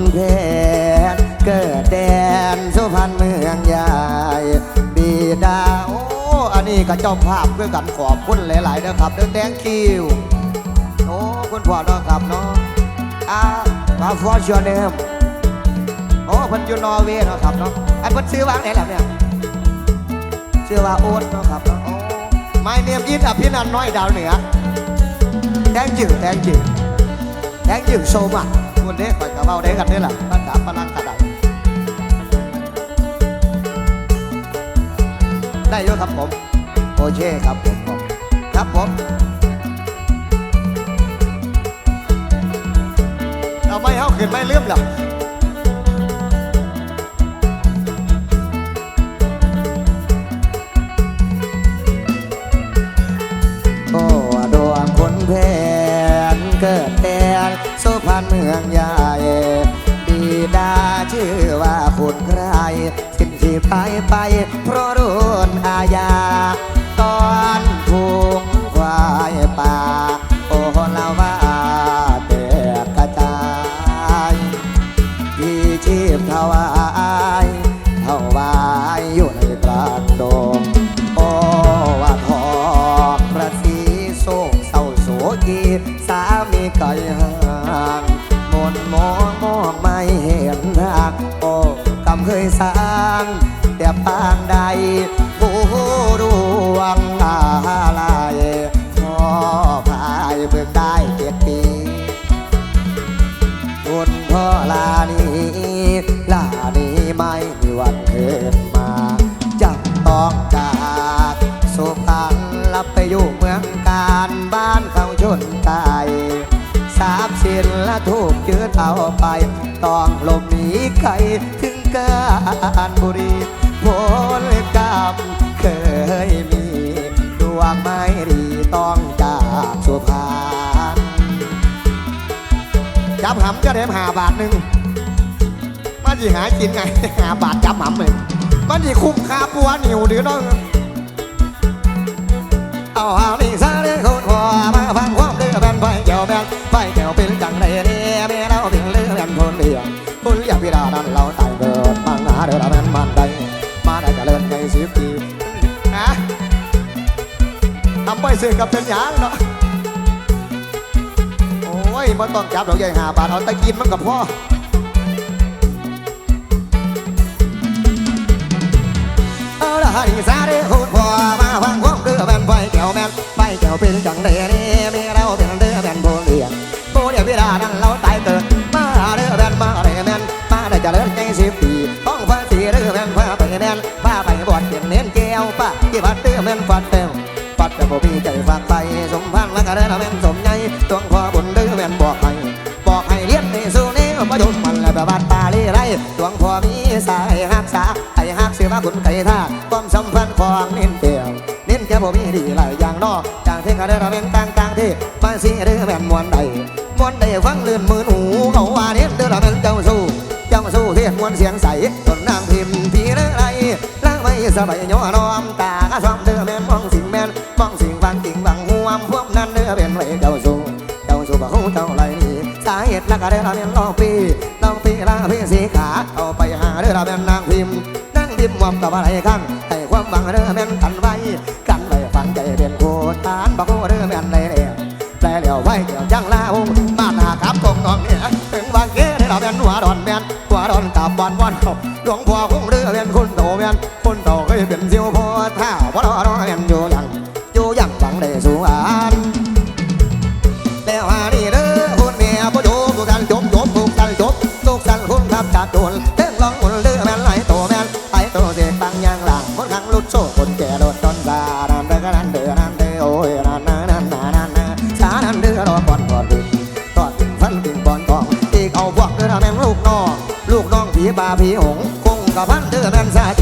นเพชรเกิดแดนสุพรรณเมืองใหญ่บิดาโอ้อันนี้ก็เจ้าภาพเพื่อกันขอบคุณหลายๆนะครับเดินแดงคิวโอ้คุณพ่อเนาะครับเนาะอ่ามาฟอร์ชเนมโอ้เพันอยูนอร์เวย์เนาะครับเนาะอันเพันซื้อวางไหนล่ะเนี่ยชื่อว่าโอ๊ตเนาะครับเนาะโอ้ไม่เนียมยินอภินันน้อยดาวเหนือ thank you thank you thank you so much วั นเด้ข่อยกับเบาได้กันนี่แหละภาษาฝรั่งกระไดได้เยอะครับผมโอเคครับผมครับผมเอาไม่เอาขึ้นไม่เลื่อมหรอ ชื่อว่าคนใครสิ้นที่ไปไป เพราะโดนอาญา เคยสร้าง แต่ปางใดผู้ดวงอะไรพ่อพายเบิ่งได้เจ็ดปีคุณพ่อลานีลานีไม่มีวันเกิดมาจับต้องจากสุพรรณลับไปอยู่เมืองการบ้านเขาชนตายทรัพย์สินและถูกยืดเอาไป ต้องหลบหนีไกล การบุรีผลกรรมเคยมี ดวงไม่ดีต้องจากสุพรรณจับหำจะได้หาบาทหนึ่งมันจะหากินไงหาบาทจับหำเลยมันจะคุ้มค่าปัวหนิวหรือน้องเอาหาลิงซาเรื่องคนหัวมาฟังความเรื่องแบนไฟเกี่ยวแบนไฟเกี่ยวเป็นจังไรเนี่ยแม่เราเป็นเรื่องแบนคนเลี้ยงคนเลี้ยงพิดานั้นเรา บนมันได้มาได้เจริญในสิบปีฮะทำไปซื้อกับเป็นหยางเนาะโอ้ยมันต้องจับดอกใหญ่หาบาทเอาแตะกินมันกับพ่อเอาละให้ซาเด้พูดพ่อมาฟังความเรือแมนไฟแก้วแมนไฟแก้วเป็นจังเดนี่มีเราเป็นเรือแมนโบเลียโบเลียเวลานั้นเราตายเกิดมาเรือแมนมาเรือแมนมาได้จะเลิญใจสิบปี บัดเรือแฟัดเต้วปัดแต่บ่มีใจฝากไปสมพันธ์และกระเดินแม่นสมใหญ่ตวงพอบุญดื้อแม่นบอกให้บอกให้เรียนในสู่นี้มาโยนมันและแบบบาดตาลีไรตวงพอมีสายหักษาไอ้หักเสียมาคุณไก่ท่าความสัมพันธ์ของเน้นเตียวเน้นแค่บ่มีดีหลายอย่างนอกจากที่กระเดินแม่นต่างต่างๆที่มาสีเดือแม่นมวนใดมวนใดฟังเลื่อนมือหูเขาว่าเน้นเดือแม่นเจ้าสู้เจ้าสู้เทียนมวนเสียงใสต้นนางพิมพ์พีเรือไรล้างไม่สบายย่อน้อมตา กกระเดือเป็นลองปีลองปีลาพี่สีขา เอาไปหาเดือเป็นนางพิมพ์นางพิมพ์มอมกับอะไรข้างให้ความหวังเดือเม่นกันไว้กันไว้ฟังใจเป็นโคตานบอกเดือเม่นได้แล้วแปลเลียวไว้เดี๋ยวจังลาวงบ้าหนาครับตรงน้องเนี่ยถึงบางเกเด้เราเป็นหัวดอนแมนหัวดอนตับบอนวอนเขาหลวงพ่อ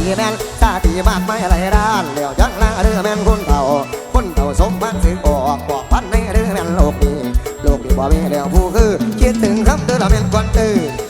แม่นตีแม่นซาตีมากไม่อะไรร้านเหลียวจังลาเรือแม่นคนเต่าคนเต่าสมบัติสึกออกบอกพันในเรือแม่นโลกนี้โลกนี้บ่มีแล้วผู้คือคิดถึงคำเดือนแม่นก่อนตื่นก่อนตื่น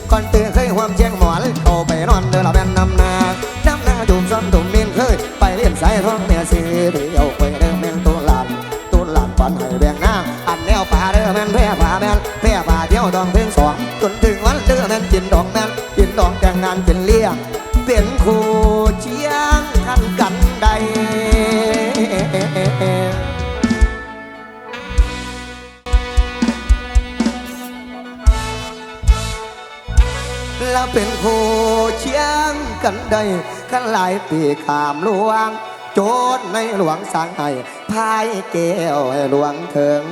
กันได้ขันหลายปีขามหลวง โจดในหลวงสั่งให้พายแก้วให้หลวงถึง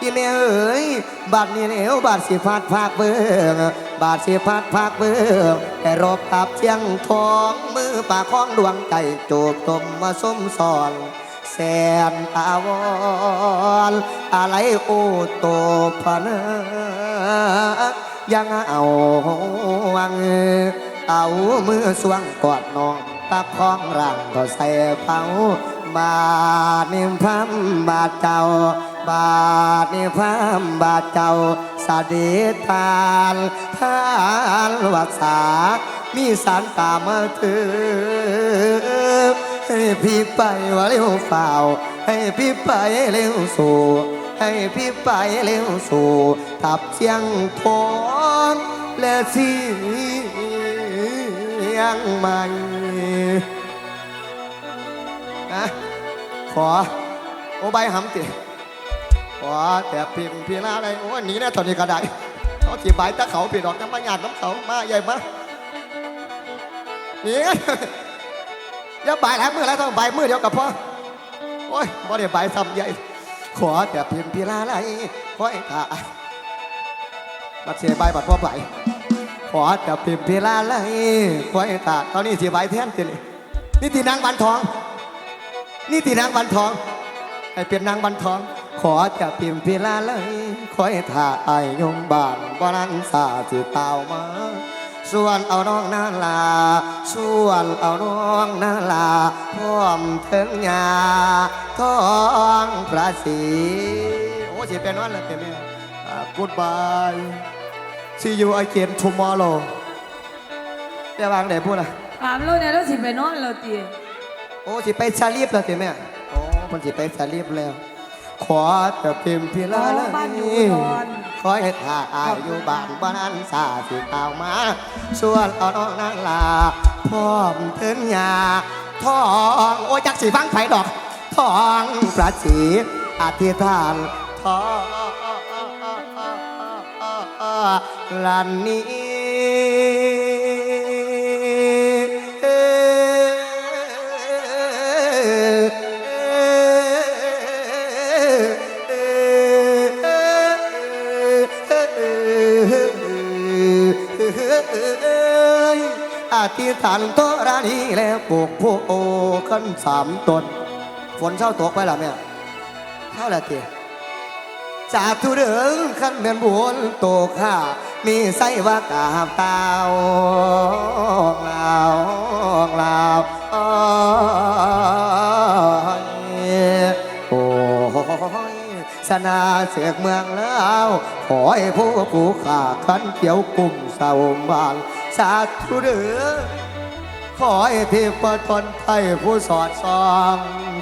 อีเมเอ๋ยบาดนี้เอวบาดสิพัดภาคเบิงบาดสิพัดภาคเบิงแต่รบกับเชียงทองมือปากของดวงใจจูบตมมาสมสอนแสนอาวรณ์อะไรโอโตพะเนยังเอาวัง เอามือสวงกอดน้องตาคองร่างก็ใส่เผาบาดนิพัมบาดเจ้า บาดนิพัมบาดเจ้าสาดิทานทานวักษามีสารตามาถือให้พี่ไปว่าเร็วฝ่าวให้พี่ไปเร็วสู่ให้พี่ไปเร็วสู่ทับเชียงทองและเสี ยงใหม่นะขอ โอ้ใบหำติขอแต่พิมพ์พี่ลาอะไรโอ้หนีนะตอนนี้ก็ได้เขาจีบใบตะเขาปีดอกน้ำมันหยาดน้ำเขามาใหญ่มาหนีอย่าบ่ายหลายมือแล้วต้องใบมือเดียวกับพ่อโอ้ยบ่ได้บ่ายซ้ำใหญ่ ขอแต่เพียงพี่ลาไหลขอไอ้ขาบัดเสียใบบัดพ่อใบ ขอแต่เพียงพี่ลาไหลขอไอ้ขาตอนนี้เสียบ่ายแทนทีนี่นี่ตีนางบันทอง นี่ตีนางบันทองให้เป็นนางบันทอง ขอจะพิมพิลาเลยขอให้ท่าไอยมบานบ่นั้นสาสิเต่ามาส่วนเอาน้องนาลา ส่วนเอาน้องนาลาพร้อมถึงยาท้องพระศรีโอ้เสิเป็นวันละเต็มเนี่ย goodbye see you again tomorrow จะวางไหนพูดอะถามเราเนี่ยเราสิไปนอนเราตีโอ้สิไปชาลีฟแล้วสิแม่โอ้มันสิไปชาลีฟแล้ว ขอแต่เพียงพิลาเลยบ้านอยู่อุดรขอให้ท่าอายอยู่บ้านบ้านสาสิเต่ามาส่วนเอาน้องนางลาพร้อมถึงยาทองโอ้ยจักสีฟังไผ่ดอกทองประสีอธิษฐานทอง ลันนี้อธิษฐานโตรานีแล้วปลูกผู้โอขึ้นสามตน ฝนเช้าตกไปแล้วแม่เท่าไรที จากทุเดิงขันเมือนบุญโตข้ามีไส้ว่ากาบตาลาวลาวโอ้ยสนาเสือกเมืองแล้วขอให้ผู้ผู้ข้าขันเขียวกลุ่มเสาบานสาธุเด้อ ขอให้เทพทนไทยผู้สอดส่อง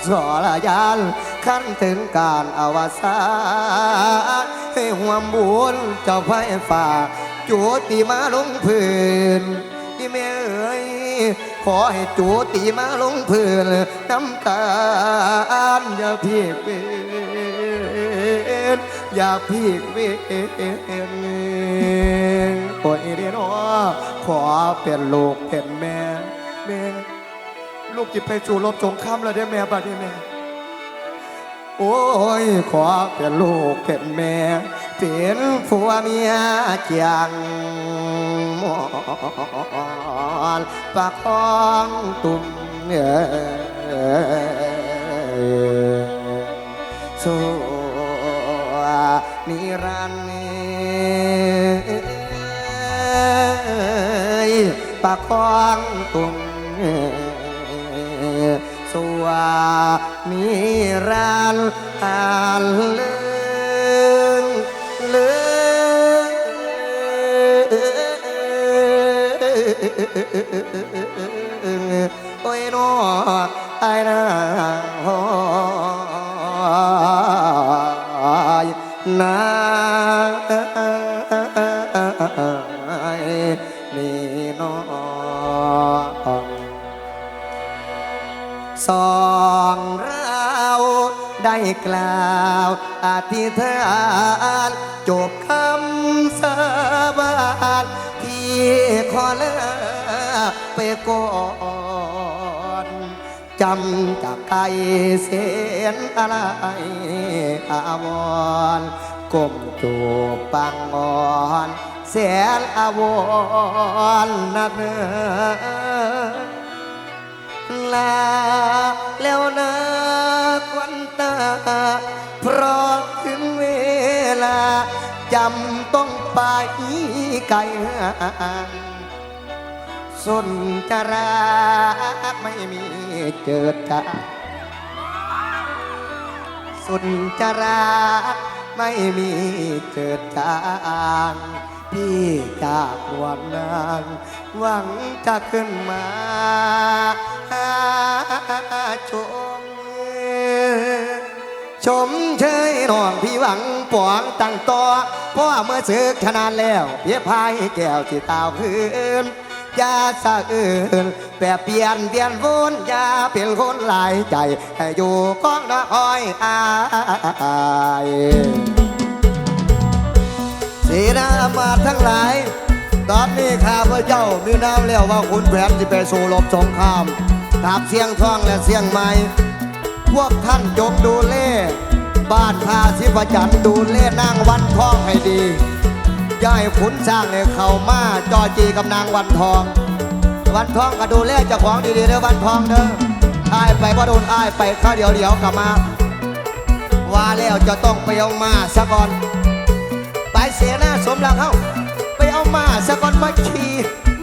สอรยานขั้นถึงการอวสานให้หวมบุญเจ้าไฟฝ่าจูติมาลงพื้นที่แม่เอ๋ยขอให้จูติมาลงพื้นน้ำตาลอย่าพีกเวนอย่าพีกเวนโอ้ยเดนอขอเป็นลูกเป็นแม่ แม่ลูกจิไปสู่รบสงครามแล้วได้แม่บัดนี้แม่โอ้ยขอเป็นลูกเป็นแม่เป็นผัวเมียเจียงมอนปากคองตุ่มเอ่ยสู่นิรันดร์ปากคองตุ่ม สวามีรันอันเลืองเลืองโอ้ยนอไอ้นาหอยนา กล่าวอธิษฐานจบคำสาบานที่ขอลาไปก่อนจำจากไกลเสียนอะไรอาวรก้มจูบปังอ่อนแสนอาวรนักเนอลาแล้วนะควัน ตา เพราะถึงเวลาจำต้องไปไกลห่างสุนจะรักไม่มีเจิดจางสุนจะรักไม่มีเจิดจางพี่จากวันนางหวังจะขึ้นมาหาชม ชมเชยน้องพี่หวังปวงตั้งต่อเพราะเมื่อศึกชนะแล้วเพียพายแก้วที่ตาวคืนอย่าสะอื่นแปรเปลี่ยนเปลี่ยนวนอย่าเป็นคนหลายใจ ให้อยู่ก้องน้อยอายสีหน้ามาทั้งหลาย ตอนนี้ข้าพเจ้ามีน้ำแล้วว่าคุณแผนที่ไปสู่รบสงครามตราบเสียงทองและเสียงไม้ พวกท่านจงดูเล่ บ้านพาสิพจันทร์ดูเล่นางวันทองให้ดีอย่าให้ขุนสร้างเนี่ยเข้ามาจอจีกับนางวันทอง วันทองก็ดูเล่เจ้าของดีๆเด้อวันทองเด้ออายไปบ่โดนอายไปข้าวเดียวเดียวๆกลับมา ว่าแล้วจะต้องไปเอามาซะก่อน ไปเสียหน้าสมหลังเฮาไปเอามาซะก่อนมาขี่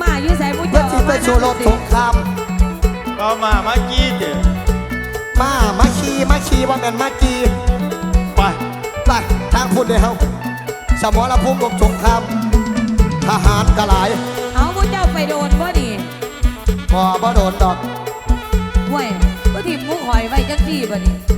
มาอยู่ใส่มุ้เพื่อเจ้าที่ไปสู่รบสงคราม ก็มามากี้เดี๋ยว มามาขี่มาขี่ว่าแม่นมาขี่ไปไปทางพุ่นเลยเฮาสมรภูมิรบสงครามทหารกระหลายเอามุ้เจ้าไปโดนบ่นี่พอบ่โดนดอกห่วยก็ทีมมุ้หอยไว้จังซี่บ่นี่เป็น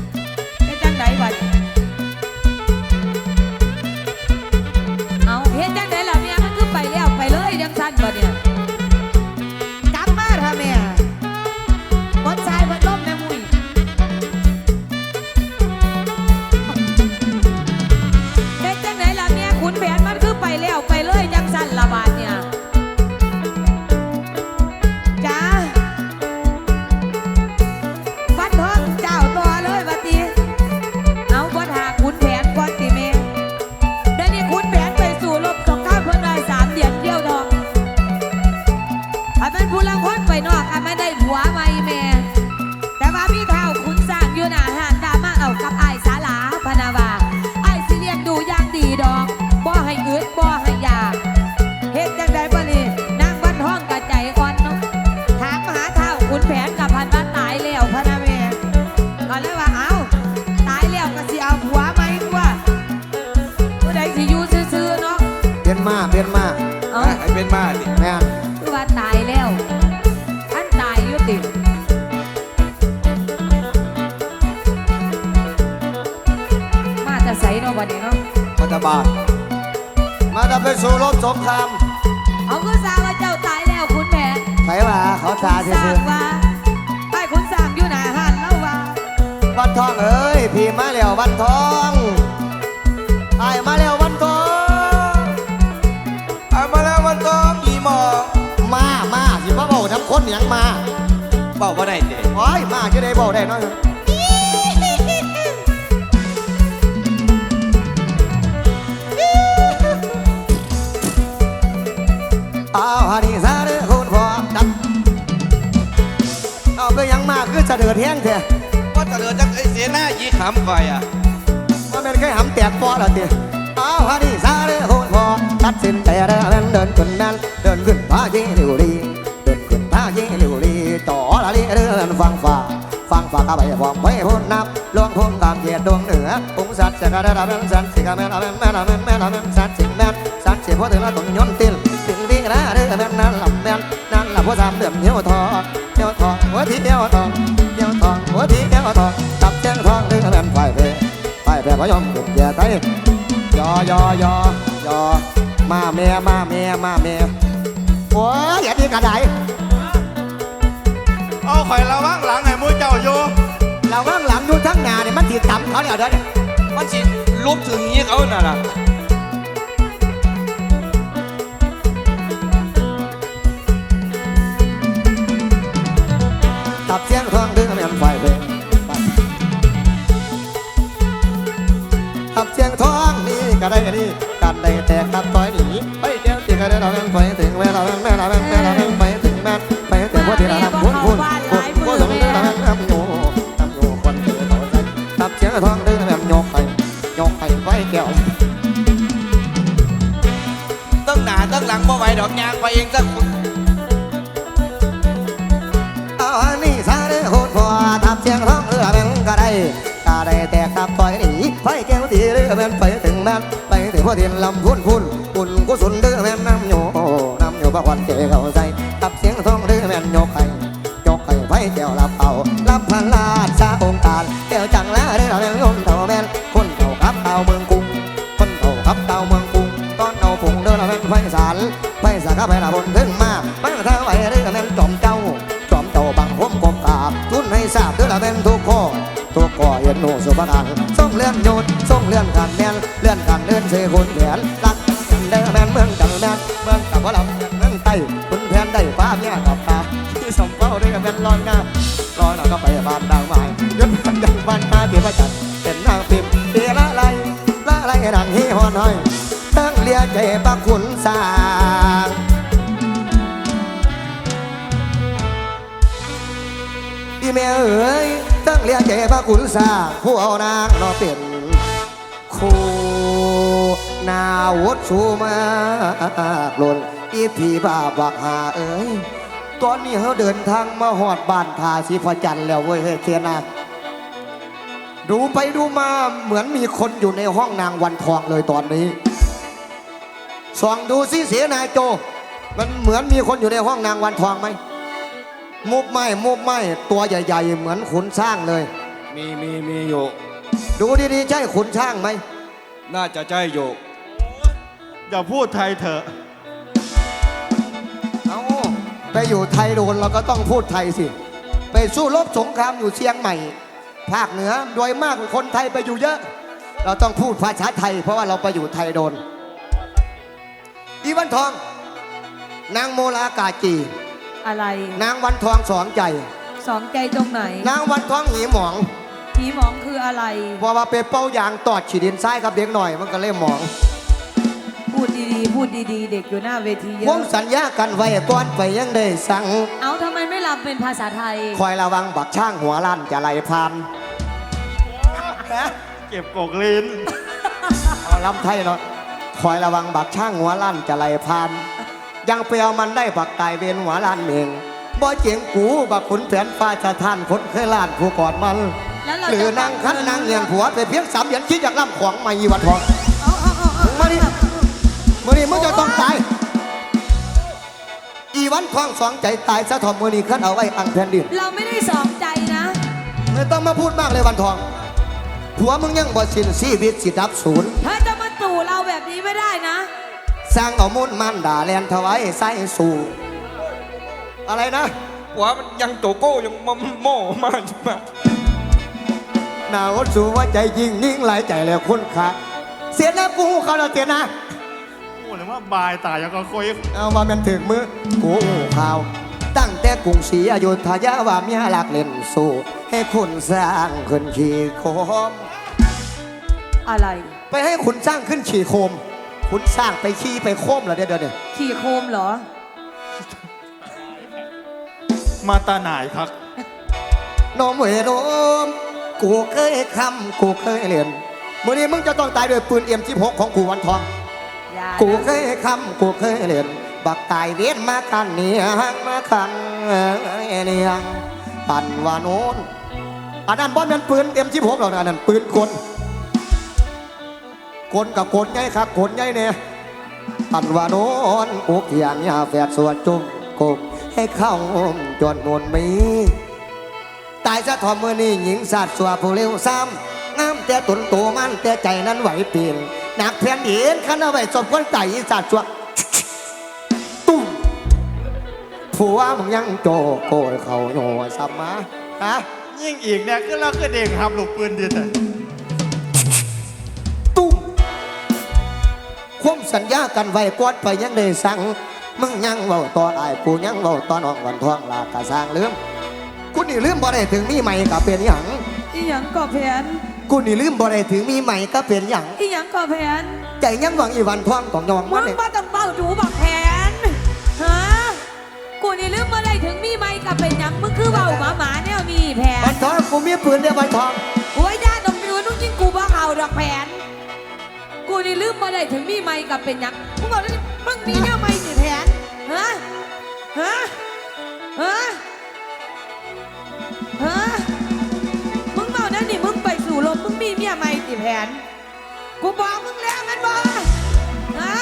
ผู้ลังคนไปนอกอันไม่ได้ผัวใหม่แม่ แต่ว่าพี่เท่าขุนสร้างอยู่หน้าห้านดามาเอากับไอ้ายสาลาพนาวาไอ้ายสิเลี้ยงดูอย่างดีดอกบ่ให้อึดบ่ให้ยากเฮ็ดจังไดบ่นี่นางวันท้องกะใจอ่อนเนาะถามหาเท่าขุนแผนกับพันว่าตายแล้วพะนะแม่ก็เลยว่าเอาตายแล้วก็สิเอาผัวไหมตัวผู้ใดสิอยู่ซื่อๆเนาะเปลี่ยนมาเปลี่ยนมาเอาไอ้เป็นมาดิแม่าลมาจะไปสู่รบสงครามเอาก็ทราบว่าเจ้าตายแล้วขุนแผนใครว่าเขาตาทซื่ราอบว่าไอ้ขุนสร้างอยู่หน้าหันแล้วว่าๆวันทองเอ้ยพี่มาแล้ววันทองไอ้ายมาแล้ววันทองเอามาแล้ววันตองอีหมอมามาสิมาเบาทำคนหยังมาบอกว่าไหนเด็กโอ้ยมาจะได้เบาได้เน้อย มาคือเสด็จแห้งแท้ว่าจะเดินจากไอ้เสียหน้ายีขำก่อยอะว่าเป็นแค่หำแตกปอละเตี้ยเอาฮันนี่ซาเด้อคุณพ่อตัดสินใจเด้อแม่นเดินขึ้นแม่นเดินขึ้นพาเจลิวรีเดินขึ้นพาเจลิวรีต่อละลีเดินฟังฟ้าฟังฟ้าข้าไปฟองไปพ้นนับหลวงพุ่มกามเกียรติดวงเหนือองค์สัตว์เสกระดับแม่นสันสิกาแม่นแม่นแม่นแม่นแม่นแม่นสัตว์สิแม่นสัตว์สิพอถึงแล้วต้องยนต์ติลติลวีระเด้อแม่นนั่นลำแม่นนั่นลำพอสามเดือนเหี่ยวทองเหี่ยวทองหัวทีเหี่ยวทอ ไฟเพ่พยอมกุดแย่ไตยอยอยอยอมาแม่มาแม่มาแม่โอ้ยอย่าดีกระไดเอาข่อยระวังหลังให้มูเจ้าอยู่เราข้างหลังอยู่ทั้งหน้าเนี่ยมันถีต่ำเขาเนี่ยเด้อเนี่ยมันสิลุบถึงนี้เขาน่ะล่ะตับเสียงทองดึงแม่นไฟเพ ได้นี่ พ่อเทียนลำพุ่นพุ่นปุ่นกุศลเรือแม่นน้ำโยน้ำโยพระวันเจเข้าใจทับเสียงร้องเรือแม่นโยไข่โยกไข่ไฟแก้วรับเอารับพันลาดซาองค์การแก้วจังแล้วเรือแม่นคนเท่าแม่นคนเท่าครับเท่าเมืองกรุงคนเท่าครับเท่าเมืองกรุงตอนเอาผงเรือแม่นไฟสารไฟสารข้าไปละบนถึงมาบ้านเท่าไหวเรือแม่นจอมเจ้าจอมเจ้าบังผมกบกาบทุนให้ทราบเด้อละเป็นทุกข้อทุกข้อเห็นหนูสุภาพส่งเลื่อนโยนส่งเลื่อนกัน กันเลื่นเสคนแขนรักกันเด้อแมนเมืองจังแมนเมืองกับว่าเราเมืองใต้คุณแผนได้ฟ้าเมียกับตาที่สมเป้าได้กับแมนลอยหน้ารอยหน้าก็ไปบ้านดังไม้ยศพันดังบ้านมาเดี๋ยวมาจัดเป็นนางพิมพ์เดียละไรละไรดังฮีฮอนหอยตั้งเลียใจปักขุนสางอีเมเอ๋ยตั้งเรียกเก็บพระคุณสางผู้เอานางนอเป็นคู่ นาวุฒสูมากลนอีผีบาบักหาเอ๋ยตอนนี้เขาเดินทางมาหอดบ้านทาสีพระจันทร์แล้วเว้ยเฮ้ยเทียนาดูไปดูมาเหมือนมีคนอยู่ในห้องนางวันทองเลยตอนนี้ส่องดูสิเสียนายโจ มันเหมือนมีคนอยู่ในห้องนางวันทองไหมมุบไม้มุบไม้ตัวใหญ่ ๆ เหมือนขุนช้างเลย มีมีมีอยู่ ดูดีๆ ใช่ขุนช้างไหม น่าจะใช่อยู่อย่าพูดไทยเถอะ เอาไปอยู่ไทยโดนเราก็ต้องพูดไทยสิ ไปสู้รบสงครามอยู่เชียงใหม่ ภาคเหนือโดยมากคนไทยไปอยู่เยอะ เราต้องพูดภาษาไทย เพราะว่าเราไปอยู่ไทยโดน อีวันทอง นางโมลากาจี อะไรนางวันทองสองใจ สองใจตรงไหน นางวันทองหนีหมอง ผีหมองคืออะไร เพราะว่าไปเป้ายางตอดฉีดินซ้ายกับเด็กหน่อยมันก็เลยหมองพูดดีๆ พูดดีๆ เด็กอยู่หน้าเวทีเยผอะมสัญญากันไว้ก่อนไปยังได้สั่งเอาทำไมไม่รำเป็นภาษาไทย คอยระวังบักช่างหัวล้านจะไหลพานเก็บกกลิ้นเอาลำไทยเนาะคอยระวังบักช่างหัวล้านจะไหลพานยังเปรียวมันได้บักตายเวนหัวล้านเองบ่เจียงกูบักขุนแผนฟ้าชะท่านคนเคยล้านผู้กอดมัน แล้วเราหรือจะนางคันนางเงียนผัวไปเพียงสามเหรียญคิดอยากล่ำของไม่ยีวัดทองเอาเอาเอาเอามาดิมื่อนี้มึงจะต้องตาย อีวันทองสองใจตายซะทอมมือนี้ขึ้นเอาไว้อังแผ่นดินเราไม่ได้สองใจนะไม่ต้องมาพูดมากเลยวันทอง ผัวมึงยังบ่สิ้นชีวิตสิดับศูนย์ เธอจะมาตู่เราแบบนี้ไม่ได้นะ สร้างเอามุนมันด่าแลนถวายใส่สู่อะไรนะ หัวมันยังโตโก้ยังมอมโม่มากมา หนาวสู่ว่าใจยิงนิ่งหลายใจแล้วคุณค่ะเสียนะกูเขาเราเสียนะพูดเลยว่าบายตายยังก็คุยเอามาแมันถึงมือกูข่าว ตั้งแต่กรุงศรีอยุธยาว่าเมียหลักเล่นสู้ให้คุณสร้างขึ้นขี่โคม อะไร ไปให้คุณสร้างขึ้นขี่โคม คุณสร้างไปขี่ไปโคมเหรอเดี๋ยวเดี๋ยวเดี๋ยวขี่โคมเหรอ มาตาหน่ายครับโนมเวโนม กูเคยคำกูเคยเรียนมื่อนี้มึงจะต้องตายด้วยปืนเอ็มสิบหกของกูวันทอง อย่ากูนะเคยคำกูเคยเรียนบักตายเวียนมากันเนียงมาคันเนียงปันวาโนนอันนั้นบอลเป็นปืนเอ็มสิบหกหรอกนะอันนั้นปืนกลกลกับกลไงครับกลไงเนี่ยปันวาโนนอุกอย่างยาแฝดสวดจุ่มกบให้เข้าจนนวลมี ตายซะทอมมือนี่หญิงสัตว์สัวผู้เร็วซ้ำงามแต่ตุนโตมันแต่ใจนั้นไหวเปลี่ยนหนักแผ่นดินขันเอาไว้สมคนใจอีสัตว์สัวตุ้มผัวมึงยังโจโกยเขาโยซ้ำมาฮะยิ่งอีกเนี่ยก็เราก็เด้งหับลูกปืนดีแต่ตุ้มความสัญญากันไว้ก่อนไปยังได้สั่งมึงยังเว้าตอนอายกูยังเว้าตอนออกวันทองลากะสร้างลืม กูนี่ลืมบ่ได้ถึงมีใหม่ก็เป็นหยังอีหยังก่อแผนกูนี่ลืมบ่ได้ถึงมีใหม่ก็เป็นหยังอีหยังก่อแผนใจยังหวังอีวันทองของยองมึมันงเนี่ยมาต้องเป้าดูบักแผนฮะกูนี่ลืมมาได้ถึงมีไหมกับเป็นหยังมึงคือเบาหมาหมาแนวมีแผวันนทองกูมีปืนเดียววันทองโอ้ยญาติดอกมิวนุ่งยิ่งกูบ้าเอาดอกแผน กูนี่ลืมมาได้ถึงมีไหมกับเป็นหยังมึงบอกเลยมึงมีแนวไหม มีเมียไหมสิแผน กูบอกมึงแล้วมันบอกฮะ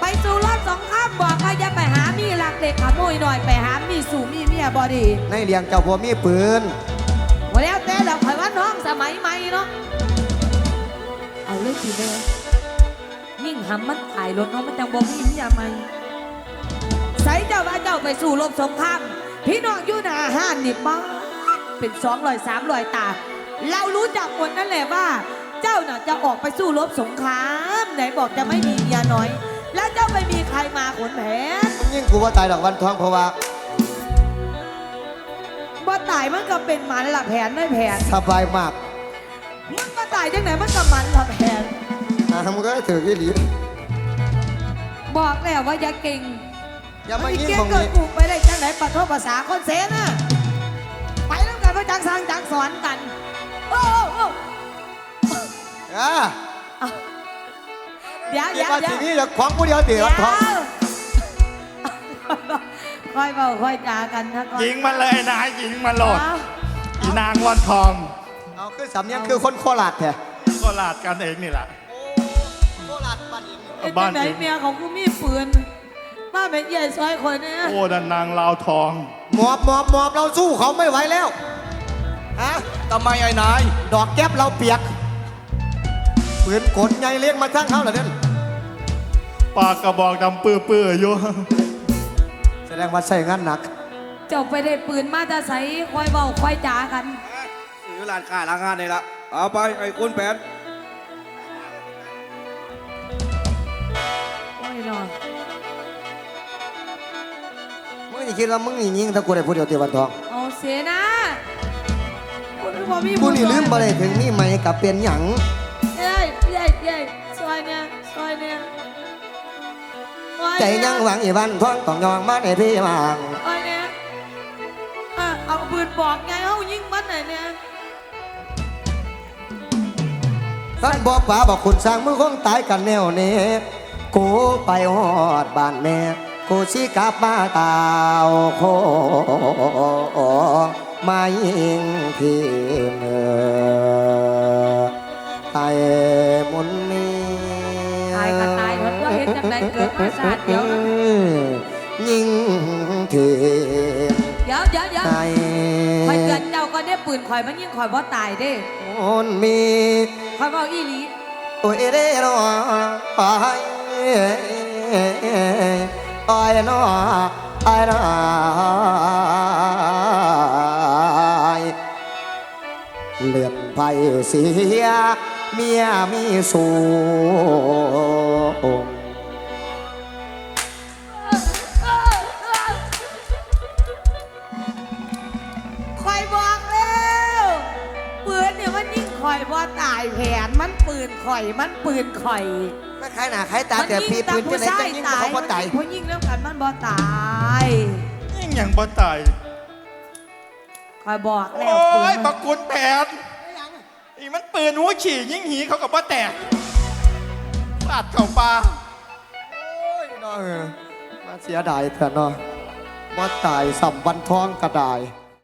ไปสู่รอบสองข้ามบอกว่าอย่าไปหามีหลักเด็กขโมยหน่อยไปหามีสู่มีเมียบอดีในเลี้ยงเจ้าผัวมีปืนวันแล้วแต่เราคอยว่าน้องสมัยใหม่เนาะเอาเลยทีเดียวยิ่งหำมันขายรถเนาะมันจังบอกมีเมียใหม่ใส่เจ้าว่าเจ้าไปสู่รบสงครามพี่น้องอยู่หน้าห้านนี่ป้าเป็นสองรอยสามรอยตา เรารู้จักหมดนั่นแหละว่า เจ้าน่ะจะออกไปสู้รบสงครามไหนบอกจะไม่มีเมียน้อย แล้วเจ้าไม่มีใครมาขนแผนมึงยิ่งกูว่าตายดอกวันทองเพราะว่าบ่ตายมันก็เป็นหมันละแผนไม่แผนสบายมากมึงบ่ตายจังไหนมันก็หมันละแผนอะมึงก็ถือกี่หลีบอกแล้วว่าอย่าเก่งอย่ามาไอ้ยิ่งเก่งของเกิดนี้กูไปได้จังไหนปะโทษภาษาคนเสน่ะไปแล้วกันว่าจังสร้างจังสอนกันโอ้โอ้อะเดี๋ยวคิดเดี๋ยวว่าเดี๋ทียวนี้จะขวงกูเดียวเดี๋ยวทองค่อยเบาค่อยจากันนะก่อนยิงมันเลยนายยิงมันโหลด เอาอีนางวันทองเอาคือสำเนียงคือคนโคราชแท้ก็ลาดกันเองนี่แหละ โคราชบ้านเองเอ็นบ้าจันไหนเองเมียของกูมีปืนมาเป็นใหญ่ซอยคนเนี่ยโอ้ดันนางลาวทอง หมอบหมอบหมอบเราสู้เขาไม่ไหวแล้วฮะ ทำไมไอ้นาย ดอกแก๊บเราเปียกปืนกดไงเลี้ยงมาทั้งเขาเหรอเนี่ยปากกระบอกดำปื้อๆอยู่แสดงว่าใส่งานหนัก เจ้าไปได้ปืนมาจะใส่ค่อยเบาค่อยจากันซื้อร้านค้าร้านงานนี่ละเอาไปไอ้คุณแผนโอ้ยนอนมึงนี่คิดว่ามึงนี่ยิงถ้ากูได้พูดเดียวเตีวันทอง เอาเสียนะ กูนึกว่ามีกูนี่ลืมมาเลยถึงมีไหมกับเป็นหยังเย้ยเย้ยเย้ยซอยเนี่ยซอยเนี่ยซอยใจเนี่ยยังหวังอีวันทองต้องยองมาในพี่มางซอยเนี่ยอะเอาปืนบอกไงเฮายิงมันหน่อยเนี่ยท่านบอกป่าบอกคุณสร้างมือคงตายกันแนวนี้กูไปหอดบ้านแม่กูสิกลับมาตาวโค มายิงที่เมืองไตหมุนนี้ตายก็ตายเถอะว่าเห็นจังไดเกิดมาชาติเดียวนะยิงที่เดี๋ยวเดี๋ยวเดี๋ยวไตคอยเตือนเจ้าก็ได้ปืนคอยมันยิงคอยบ่ตายเด้มันมีคอยบอกอีหลีโอ้ยเด้อน้อไอ้ไอ้น้อไอ้น้อ ไปเสีย เมียมีสูงคอยบอกแล้วปืนเนี่ยมันยิงคอยบ่ตายแผนมันปืนข่อยมันปืนข่อยไม่ใครหนาใครตาแต่พี่ปืนที่ไหนจะยิงเขาก็ตายเพราะยิงแล้วกันมันบ่ตายยิ่งอย่างบ่ตายคอยบอกแล้วโอ้ปืยนบักกุนแผน อีมันปืนหัวขี่ยิ่งหีเขากับบ่แตกปาดเข่าปลาโอ้ยน้อเออมาเสียดายเถอะเนาะมาตายสัมวันท้องกระดาย